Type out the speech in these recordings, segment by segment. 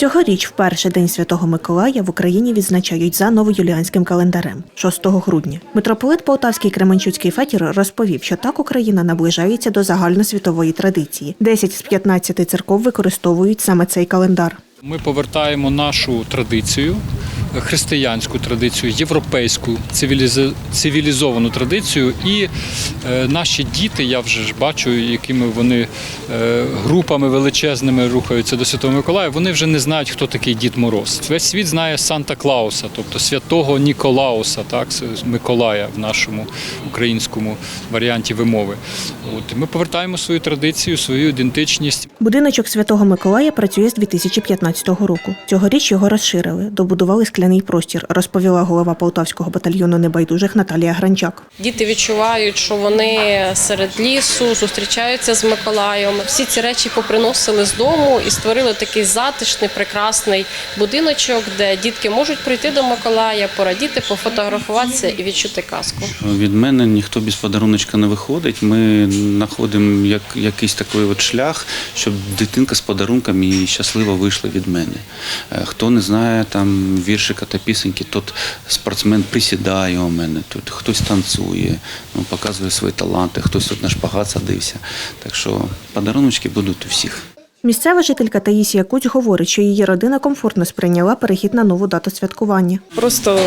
Цьогоріч вперше День Святого Миколая в Україні відзначають за новоюліанським календарем 6 грудня. Митрополит Полтавський Кременчуцький Фетір розповів, що так Україна наближається до загальносвітової традиції. 10 з 15 церков використовують саме цей календар. Ми повертаємо нашу традицію, християнську традицію, європейську цивілізовану традицію. І е, наші діти, я вже ж бачу, якими вони е, групами величезними рухаються до Святого Миколая. Вони вже не знають, хто такий Дід Мороз. Весь світ знає Санта Клауса, тобто святого Ніколауса, так Миколая в нашому українському варіанті вимови. От ми повертаємо свою традицію, свою ідентичність. Будиночок Святого Миколая працює з 2015 року. Цьогоріч його розширили, добудували скляний простір, розповіла голова Полтавського батальйону небайдужих Наталія Гранчак. Діти відчувають, що вони серед лісу зустрічаються з Миколаєм. Всі ці речі поприносили з дому і створили такий затишний, прекрасний будиночок, де дітки можуть прийти до Миколая, порадіти, пофотографуватися і відчути казку. Від мене ніхто без подаруночка не виходить. Ми знаходимо як, якийсь такий от шлях, щоб дитинка з подарунком і щасливо вийшла від мене. Е, Хто не знає там віршика та пісеньки, тот спортсмен присідає у мене, тут хтось танцює, ну, показує свої таланти, хтось тут на шпагат садився. Так що подаруночки будуть у всіх. Місцева жителька Таїсія Куць говорить, що її родина комфортно сприйняла перехід на нову дату святкування. Просто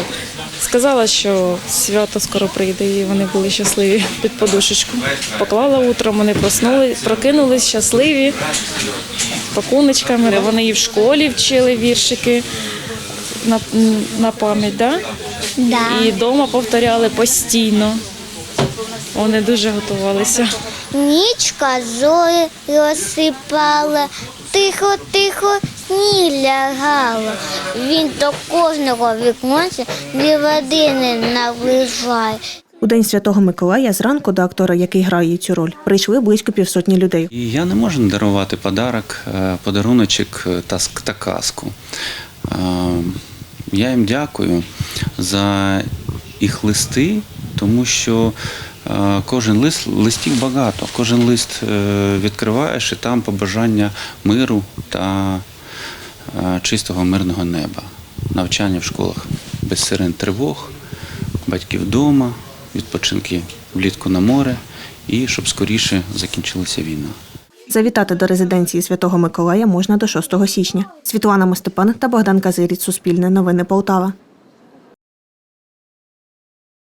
сказала, що свято скоро прийде, і вони були щасливі під подушечку. Поклала утром, вони проснули, прокинулись щасливі, пакуночками. Вони і в школі вчили віршики на, на пам'ять, да? Да. і вдома повторяли постійно. Вони дуже готувалися. Нічка зорі розсипала, тихо, тихо сніг лягала. Він до кожного віконця дві години наближає. У День Святого Миколая зранку до актора, який грає цю роль, прийшли близько півсотні людей. І я не можу не дарувати подарок, е, подаруночок е, та, ск- та казку. Я їм дякую за їх листи, тому що е, кожен лист листів багато. Кожен лист е, відкриваєш і там побажання миру та е, чистого мирного неба. Навчання в школах без сирен тривог, батьків вдома, відпочинки влітку на море і щоб скоріше закінчилася війна. Завітати до резиденції Святого Миколая можна до 6 січня. Світлана Мостепан та Богдан Казиріць. Суспільне новини Полтава.